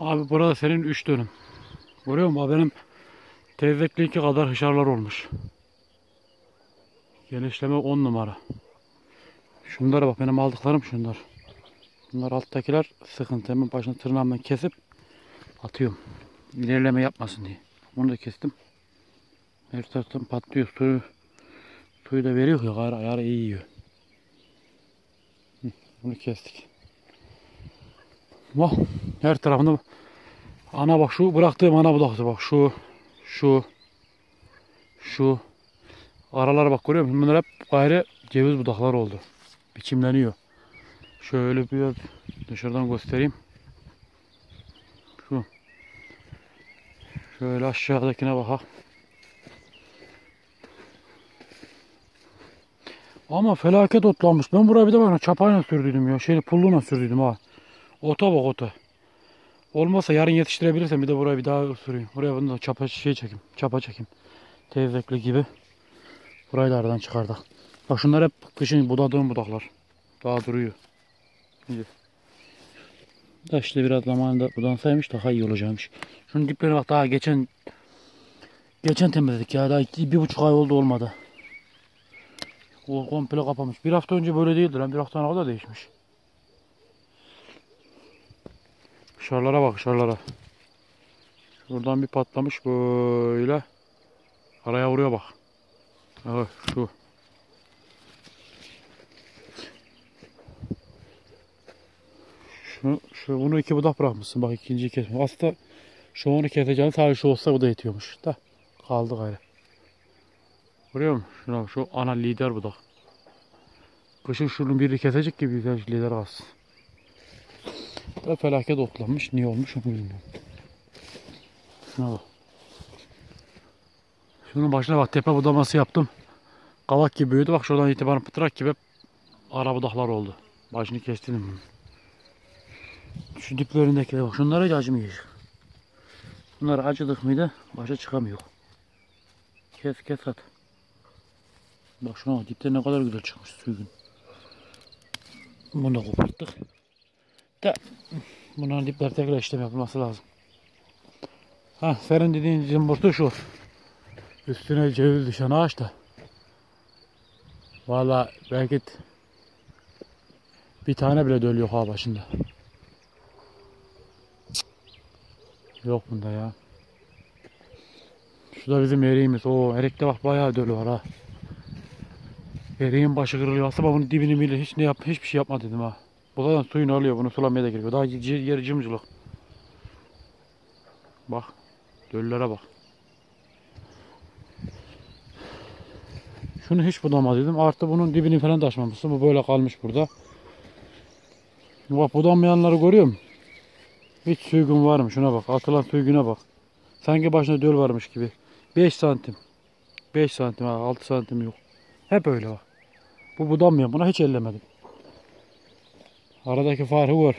Abi burada senin 3 dönüm. Görüyor musun? Abi Benim tezekli kadar hışarlar olmuş. Genişleme 10 numara. Şunlara bak benim aldıklarım şunlar. Bunlar alttakiler sıkıntı. Hemen başını tırnağımdan kesip atıyorum. İlerleme yapmasın diye. Bunu da kestim. Her taraftan patlıyor. Suyu, suyu da veriyor ya. Gayrı ayarı iyi yiyor. Bunu kestik. Bak her tarafında ana bak şu bıraktığım ana budaktı bak şu şu şu aralara bak görüyor musun? Bunlar hep gayrı ceviz budaklar oldu. Biçimleniyor. Şöyle biraz dışarıdan göstereyim. Şu. Şöyle aşağıdakine bak. Ama felaket otlanmış. Ben buraya bir de bana çapayla sürdüydüm ya. Şeyle pulluyla sürdüydüm ha. Ota bak ota. Olmazsa yarın yetiştirebilirsem bir de buraya bir daha süreyim. Buraya bunu da çapa şey çekeyim. Çapa çekeyim. Tezekli gibi. Burayı da aradan çıkardık. Bak şunlar hep kışın budadığım budaklar. Daha duruyor. İyi. Da işte biraz zamanında budansaymış daha iyi olacakmış. Şunun diplerine bak daha geçen geçen temizledik ya. Daha iki, bir buçuk ay oldu olmadı. O komple kapamış. Bir hafta önce böyle değildi lan. Bir hafta kadar değişmiş. Şarlara bak şarlara. Şuradan bir patlamış böyle. Araya vuruyor bak. Evet şu. Şu, şu bunu iki budak bırakmışsın. Bak ikinciyi kesme. Aslında şu onu keseceğin sadece şu olsa bu da yetiyormuş. Da kaldı gayrı. Görüyor musun? Şuna şu ana lider budak. Kışın şunun birini kesecek gibi lider alsın. Da felaket otlanmış. Niye olmuş onu bilmiyorum. Şuna bak. Şunun başına bak tepe budaması yaptım. Kavak gibi büyüdü. Bak şuradan itibaren pıtrak gibi ara budaklar oldu. Başını kestim. Şu diplerindeki bak şunlara hiç acımıyor. Bunlar acıdık mıydı başa çıkamıyor. Kes kes at. Bak şuna bak dipler ne kadar güzel çıkmış suyun. Bunu da koparttık. Da bunların dipler tekrar işlem yapılması lazım. Ha senin dediğin zımbırtı şu. Üstüne ceviz düşen ağaç da. Valla belki bir tane bile döl yok ha başında. Yok bunda ya. Şu da bizim eriğimiz. O erikte bak bayağı dölü var ha. Eriğin başı kırılıyor. Aslında bunun dibini bile hiç ne yap hiçbir şey yapma dedim ha. Buradan suyunu alıyor. Bunu sulamaya da gerekiyor. Daha yer cımcılık. Bak. Döllere bak. Şunu hiç budama dedim. Artı bunun dibini falan taşmamışsın. Bu böyle kalmış burada. Bak budamayanları görüyor musun? Hiç suygun var mı? Şuna bak. Atılan suyguna bak. Sanki başında döl varmış gibi. 5 santim. 5 santim ha. 6 santim yok. Hep öyle bak. Bu budanmıyor. Buna hiç ellemedim. Aradaki farkı var.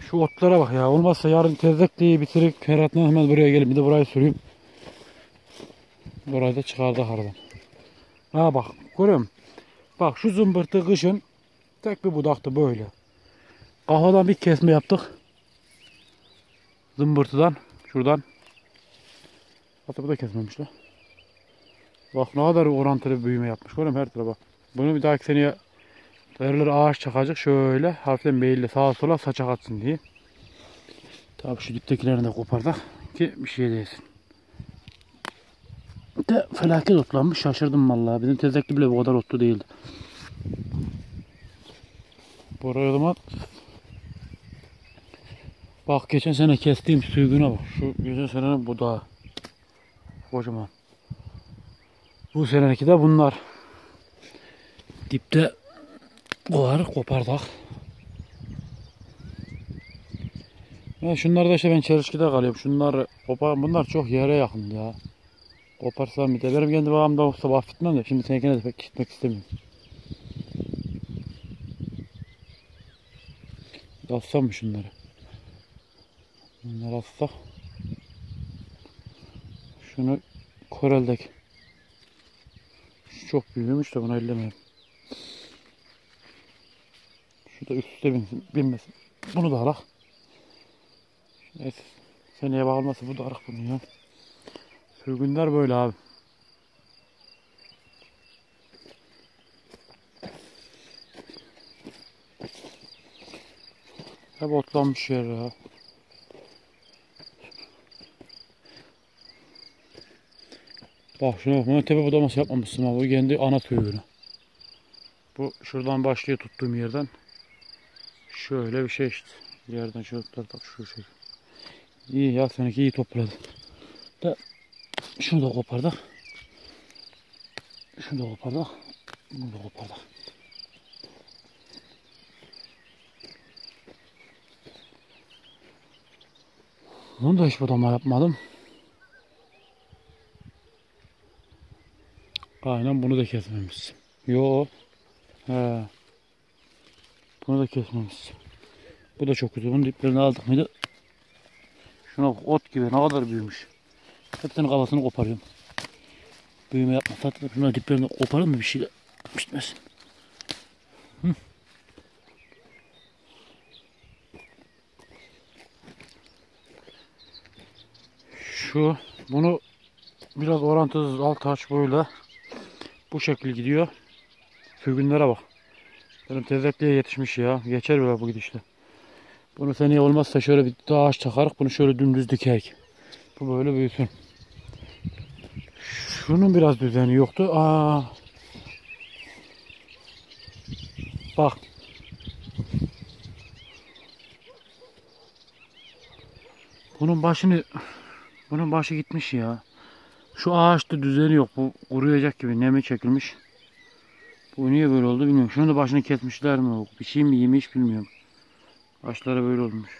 Şu otlara bak ya. Olmazsa yarın tezekliği bitirip Ferhat'la hemen buraya gelip bir de burayı süreyim. Burayı da çıkardık aradan. Ha bak görüyor musun? Bak şu zımbırtı kışın tek bir budaktı böyle. Kafadan bir kesme yaptık. Zımbırtıdan şuradan. Hatta bu da kesmemişler. Bak ne kadar orantılı büyüme yapmış. Görüyor musun her tarafa? Bunu bir dahaki seneye Derler ağaç çakacak şöyle hafiften meyilli sağa sola saçak atsın diye. Tabii şu diptekilerini de kopardık ki bir şey değilsin. De felaket otlanmış şaşırdım vallahi. Bizim tezekli bile bu kadar otlu değildi. Buraya zaman Bak geçen sene kestiğim sürgüne bak. Şu geçen senenin budağı. Kocaman. Bu seneki de bunlar. Dipte var kopardık. Ya şunlar da işte ben çelişkide kalıyorum. Şunlar kopar, bunlar çok yere yakın ya. Koparsam bir de benim kendi babamda olsa bahsetmem de şimdi seninkine de pek gitmek istemiyorum. Alsam mı şunları? Bunları alsak. Şunu koreldeki. Şu çok büyümüş de bunu ellemeyelim. Şu üst üste binsin, binmesin. Bunu da alak. Neyse. Seneye bakılması bu da arak bunu ya. Sürgünler böyle abi. Hep otlanmış yer ya. Bak şuna bak. Buna tepe budaması yapmamışsın abi. Bu kendi ana sürgünü. Bu şuradan başlıyor tuttuğum yerden. Şöyle bir şey işte. Yerden şöyle bak şu şey. İyi ya seninki iyi topladı. Da şunu da kopardık. Şunu da kopardık. Bunu da kopardık. Bunu da hiç budama yapmadım. Aynen bunu da kesmemişsin. Yo. He. Bunu da kesmemişsin. Bu da çok güzel. Bunun diplerini aldık mıydı? Şuna bak, ot gibi ne kadar büyümüş. Hepsinin kafasını koparıyorum. Büyüme yapma. Tatlı şuna diplerini koparın mı bir şey bitmesin. Şu bunu biraz orantısız alt taş böyle bu şekil gidiyor. Sürgünlere bak. Benim tezekliğe yetişmiş ya. Geçer böyle bu gidişle. Bunu seneye olmazsa şöyle bir daha ağaç takarık. Bunu şöyle dümdüz dikeyik. Bu böyle büyüsün. Şunun biraz düzeni yoktu. Aa. Bak. Bunun başını bunun başı gitmiş ya. Şu ağaçta düzeni yok. Bu kuruyacak gibi nemi çekilmiş. Bu niye böyle oldu bilmiyorum. Şunu da başını kesmişler mi? Bir şey mi yemiş bilmiyorum. Başları böyle olmuş.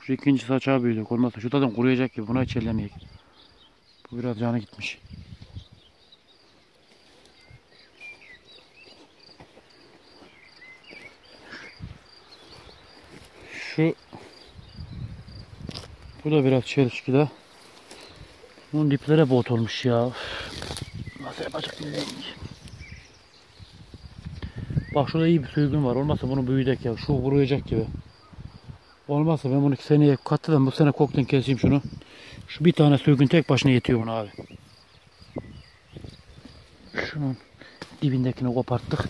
Şu ikinci saçağı büyüdük. Olmazsa şu zaten kuruyacak gibi. Buna hiç ellemeyek. Bu biraz canı gitmiş. Şu bu da biraz çelişkide. Bunun diplere bot olmuş ya. Nasıl yapacak ki. Bak şurada iyi bir sürgün var. Olmazsa bunu büyüyecek ya. Şu kuruyacak gibi. Olmazsa ben bunu seneye katladım. Bu sene kokten keseyim şunu. Şu bir tane sürgün tek başına yetiyor buna abi. Şunun dibindekini koparttık.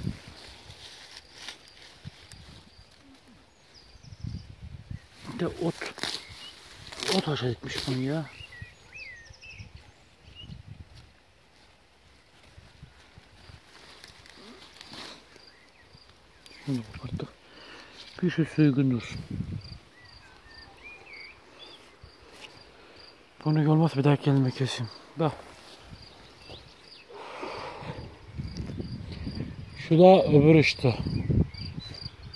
Bir de ot ot aşağı etmiş bunu ya. Şunu koparttık. Bir şu sürgün dursun. Bunu olmaz bir daha kelime keseyim. Bak. Şu da öbür işte.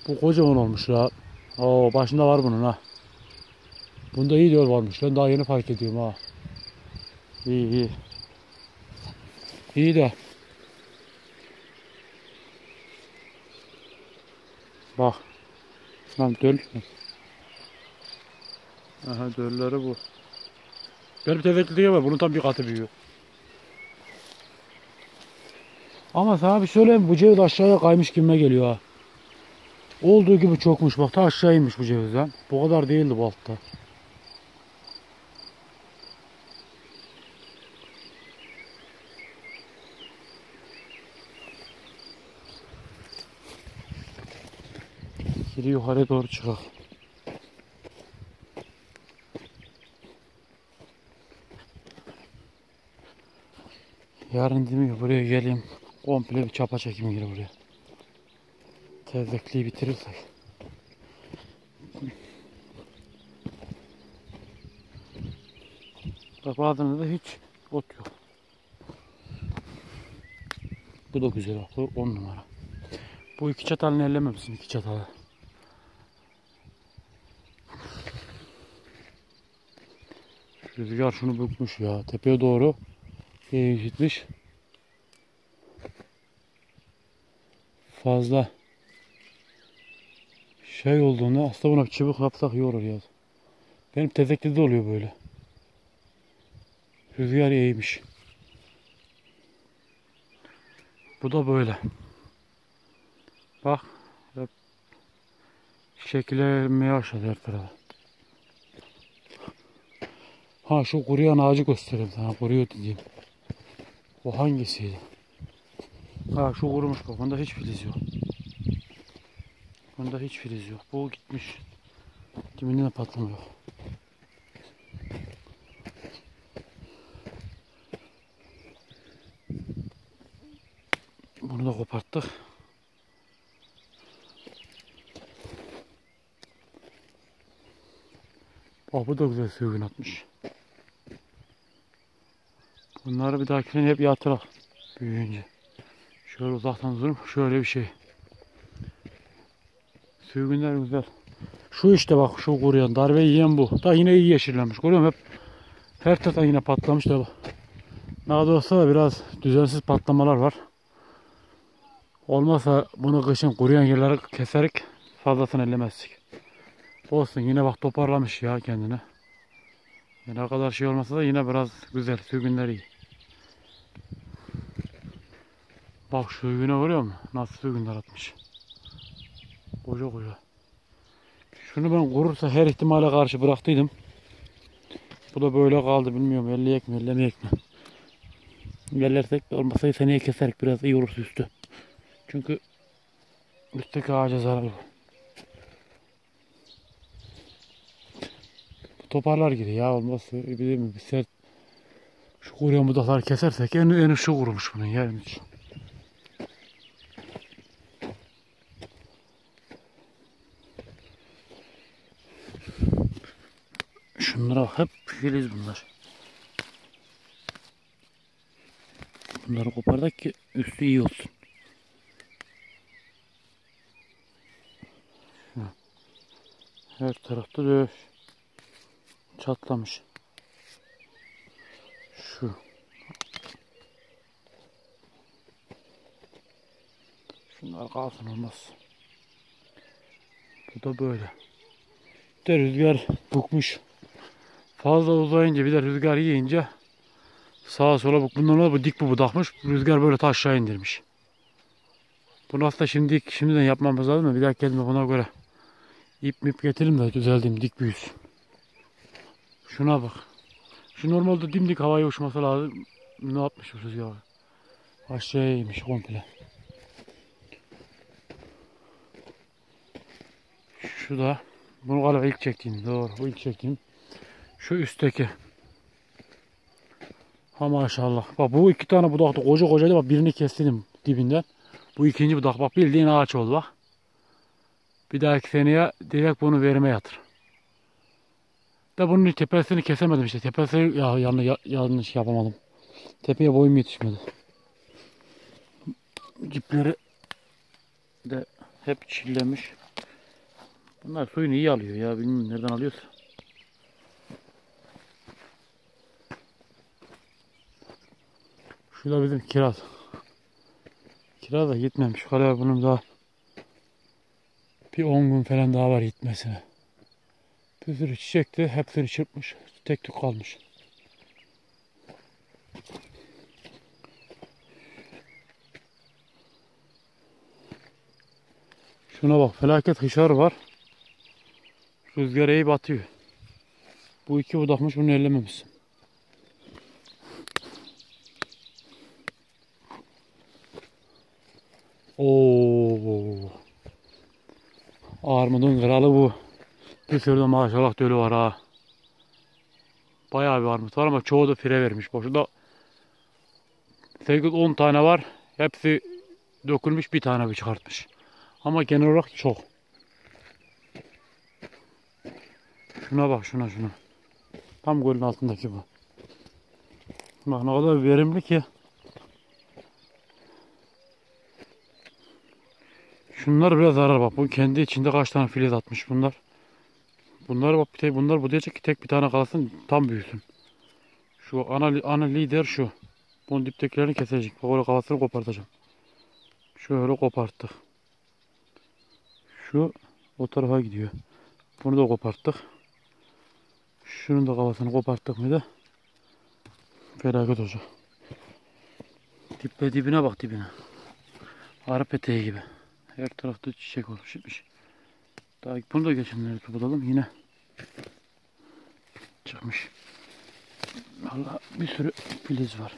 Bu kocaman olmuş ya. Oo başında var bunun ha. Bunda iyi diyor varmış. Ben daha yeni fark ediyorum ha. İyi iyi. İyi de. Bak. Lan döl. Aha dölleri bu. Benim tezekliğe var. Bunun tam bir katı büyüyor. Ama sana bir söyleyeyim bu ceviz aşağıya kaymış gibime geliyor ha. Olduğu gibi çokmuş bak ta aşağı inmiş bu cevizden. Bu kadar değildi bu altta. Geri yukarı doğru çıkak. Yarın değil mi buraya geleyim. Komple bir çapa çekeyim geri buraya. Tezekliği bitirirsek. Bak bazılarında da hiç ot yok. Bu da güzel bak. Bu 10 numara. Bu iki çatalını ellememişsin iki çatalı. Rüzgar şunu bükmüş ya. Tepeye doğru gitmiş. Fazla şey olduğunda aslında buna çubuk yapsak iyi olur ya. Benim tezekli de oluyor böyle. Rüzgar eğmiş. Bu da böyle. Bak. Şekillenmeye başladı her tarafa. Ha şu kuruyan ağacı göstereyim sana. Kuruyor diyeyim. O hangisiydi? Ha şu kurumuş bak. Bunda hiç filiz yok. Bunda hiç filiz yok. Bu gitmiş. Kiminde de. Bunu da koparttık. Bak bu da güzel sürgün atmış. Bunları bir dahakine hep yatırak büyüyünce. Şöyle uzaktan durum şöyle bir şey. Sürgünler güzel. Şu işte bak şu kuruyan darbe yiyen bu. Da yine iyi yeşillenmiş. Görüyor musun? Hep her taraftan yine patlamış da bak. Ne kadar olsa da biraz düzensiz patlamalar var. Olmazsa bunu kışın kuruyan yerleri keserek fazlasını ellemezdik. Olsun yine bak toparlamış ya kendini. Ne kadar şey olmasa da yine biraz güzel. Sürgünler iyi. Bak şu sürgüne görüyor musun? Nasıl sürgünler atmış. Koca koca. Şunu ben kurursa her ihtimale karşı bıraktıydım. Bu da böyle kaldı bilmiyorum elleyek mi ellemeyek mi. Ellersek olmasa seneye keserek biraz iyi olursa üstü. Çünkü üstteki ağaca zarar var. Toparlar gibi ya olmazsa bir bir sert şu kuruyan budakları kesersek en en şu kurumuş bunun yerin Şunlara hep filiz bunlar. Bunları kopardık ki üstü iyi olsun. Her tarafta dövüş. Çatlamış. Şu. Şunlar kalsın olmaz. Bu da böyle. De rüzgar bukmuş. Fazla uzayınca bir de rüzgar yiyince sağa sola bak. Bundan da bu dik bu budakmış. Rüzgar böyle ta aşağı indirmiş. Bunu aslında şimdi şimdiden yapmamız lazım da bir daha gelme buna göre ip mip getirelim de düzeldiğim dik büyüsün. Şuna bak. Şu normalde dimdik havaya uçması lazım. Ne yapmış bu rüzgar? Aşağıya inmiş komple. Şu da bunu galiba ilk çektiğim doğru. Bu ilk çektiğim. Şu üstteki. Ha maşallah. Bak bu iki tane budak da koca kocaydı. Bak birini kestim dibinden. Bu ikinci budak bak bildiğin ağaç oldu bak. Bir dahaki seneye direkt bunu verime yatır. Da bunun tepesini kesemedim işte. Tepesini ya, yanlış, ya, yanlış yapamadım. Tepeye boyum yetişmedi. Cipleri de hep çillemiş. Bunlar suyunu iyi alıyor ya. Bilmiyorum nereden alıyorsa. Şu da bizim kiraz. Kiraz da gitmemiş. Hala bunun daha bir 10 gün falan daha var gitmesine. Bir sürü çiçekti. Hepsini çırpmış. Tek tük kalmış. Şuna bak felaket hışar var. Rüzgar iyi batıyor. Bu iki budakmış bunu ellememişsin. Oo. Armudun kralı bu. Bir sürü maşallah dölü var ha. Bayağı bir armut var ama çoğu da fire vermiş. Boşunda 8-10 tane var. Hepsi dökülmüş bir tane bir çıkartmış. Ama genel olarak çok. Şuna bak şuna şuna. Tam gölün altındaki bu. Bak ne kadar verimli ki. Şunlar biraz zarar bak. Bu kendi içinde kaç tane filiz atmış bunlar. Bunlar bak bir tek bunlar bu diyecek ki tek bir tane kalsın tam büyüsün. Şu ana ana lider şu. Bunun diptekilerini kesecek. Bak oraya kafasını kopartacağım. Şöyle koparttık. Şu o tarafa gidiyor. Bunu da koparttık. Şunun da kafasını koparttık mı da felaket olacak. Diple dibine bak dibine. Arap eteği gibi. Her tarafta çiçek olmuş gitmiş. Daha bunu da geçenleri topladım yine. Çıkmış. Valla bir sürü filiz var.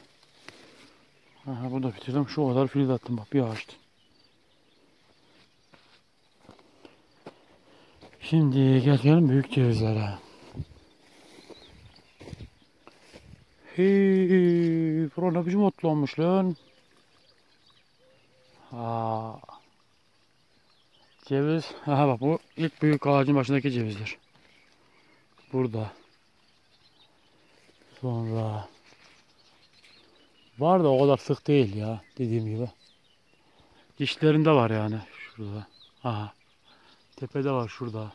Aha bunu da bitirdim. Şu kadar filiz attım bak bir ağaçtı. Şimdi gelelim büyük cevizlere. Hey, bura ne biçim otlanmış lan. Ha. Ceviz. Aha bak bu ilk büyük ağacın başındaki cevizler. Burada. Sonra. Var da o kadar sık değil ya dediğim gibi. Dişlerinde var yani şurada. Aha. Tepede var şurada.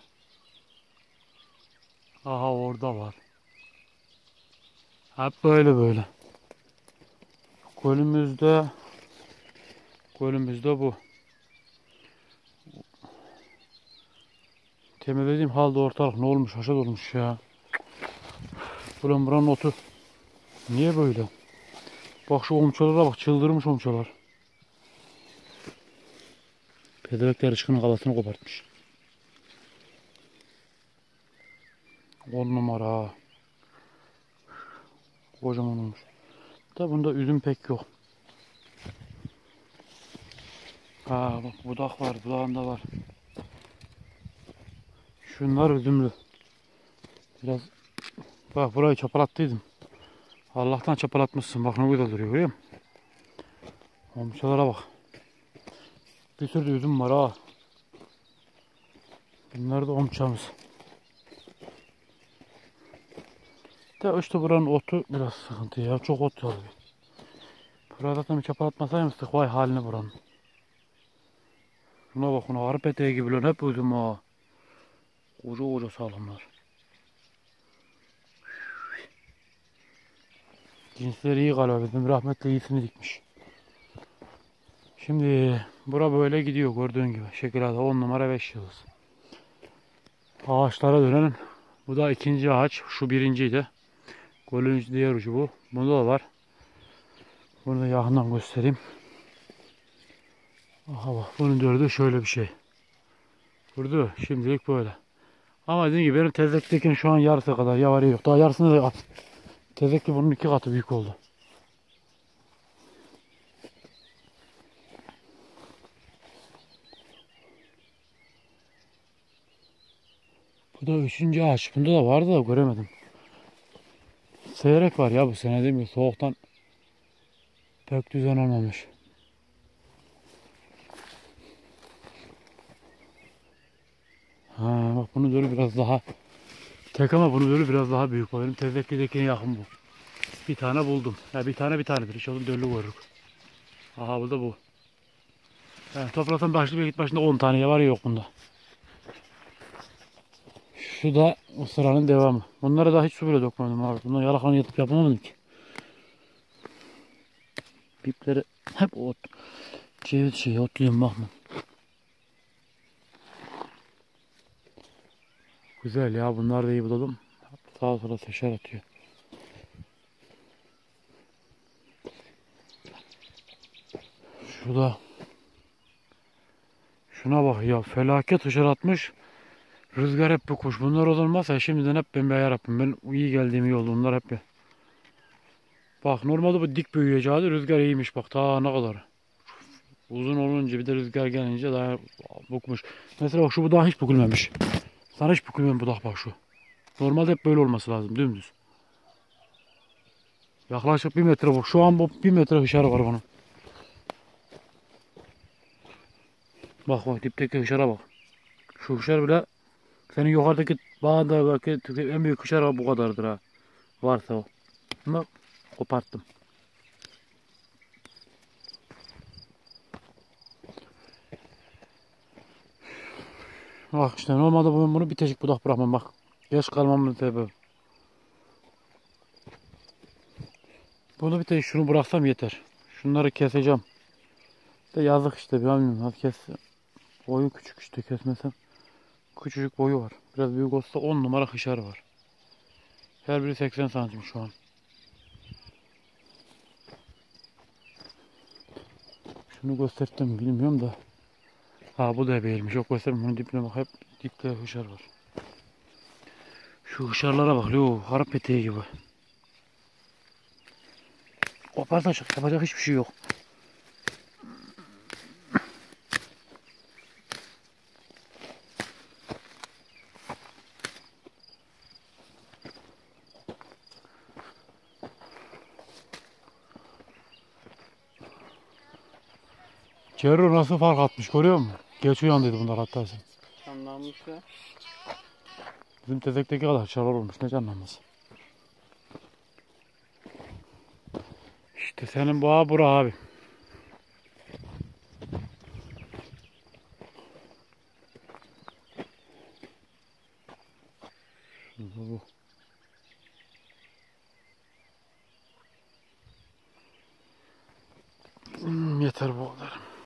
Aha orada var. Hep böyle böyle. Golümüzde golümüzde bu. Temizlediğim halde ortalık ne olmuş haşat olmuş ya. Buranın buranın otu. Niye böyle? Bak şu omçalara bak çıldırmış omçalar. Pedevekler ışkının kalasını kopartmış. On numara. Kocaman olmuş. Da bunda üzüm pek yok. Ha bak budak var, budağında var. Şunlar üzümlü. Biraz bak burayı çapalattıydım. Allah'tan çapalatmışsın. Bak ne güzel duruyor görüyor musun? Komşulara bak. Bir sürü üzüm var ha. Bunlar da omçamız. De işte buranın otu biraz sıkıntı ya. Çok ot alıyor. Burada bir çapalatmasaymıştık vay haline buranın. Şuna bak ona harp eteği gibi lan hep üzüm ha. Koca koca sağlamlar. Cinsleri iyi galiba bizim rahmetli iyisini dikmiş. Şimdi bura böyle gidiyor gördüğün gibi. Şekilada 10 numara 5 yıldız. Ağaçlara dönelim. Bu da ikinci ağaç. Şu birinciydi. Golün diğer ucu bu. Bunda da var. Bunu da yakından göstereyim. Aha bak bunun dördü şöyle bir şey. Kurdu. Şimdilik böyle. Ama dediğim gibi benim tezektekinin şu an yarısı kadar yavarı yok. Daha yarısını da at. Tezekli bunun iki katı büyük oldu. Bu da üçüncü ağaç. Bunda da vardı da göremedim. Seyrek var ya bu sene değil mi? Soğuktan pek düzen olmamış. Ha bak bunu böyle biraz daha tek ama bunu böyle biraz daha büyük. Benim tezekkidekine yakın bu. Bir tane buldum. Ya bir tane bir tanedir. İnşallah döllü görürük. Aha bu da bu. Yani topraktan başlı bir git başında 10 tane var ya yok bunda. Şu da o sıranın devamı. Bunlara da hiç su bile dökmedim abi. Bunlar yalaklarını yatıp yapamadım ki. Bipleri hep ot. Ceviz şey otluyorum bakma. Güzel ya bunlar da iyi bulalım. Sağa sola seşer atıyor. Şurada. Şuna bak ya felaket ışır atmış. Rüzgar hep bir kuş. Bunlar olmazsa şimdiden hep ben bir ayar yapayım. Ben iyi geldiğim iyi oldu. Bunlar hep bir. Bak normalde bu dik büyüyeceği rüzgar iyiymiş bak ta ne kadar. Uzun olunca bir de rüzgar gelince daha bukmuş. Mesela bak şu budak hiç bükülmemiş. Sana hiç bükülmeyen budak bak şu. Normalde hep böyle olması lazım dümdüz. Yaklaşık bir metre bak. Şu an bu bir metre hışarı var bunun. Bak bak dipteki hışara bak. Şu hışar bile senin yukarıdaki bağda belki en büyük hışar bu kadardır ha. Varsa o. Ama koparttım. Bak işte normalde ben bunu bitecik budak bırakmam bak. Geç kalmamın sebebi. Bunu bitecik şunu bıraksam yeter. Şunları keseceğim. De yazık işte bilmiyorum nasıl kes. Boyu küçük işte kesmesem. Küçücük boyu var. Biraz büyük olsa 10 numara hışar var. Her biri 80 santim şu an. Şunu gösterdim bilmiyorum da. Ha bu da ebeyilmiş. Yok göstermiyorum. Bunun dibine bak hep Dipte hışar var. Şu hışarlara bak. Lo, harap peteği gibi. Kopartacak. Yapacak hiçbir şey yok. Cerro nasıl fark atmış görüyor musun? Geç uyandıydı bunlar hatta sen. Canlanmış ya. Bizim tezekteki kadar çalar olmuş ne canlanması. İşte senin bu ağa bura abi.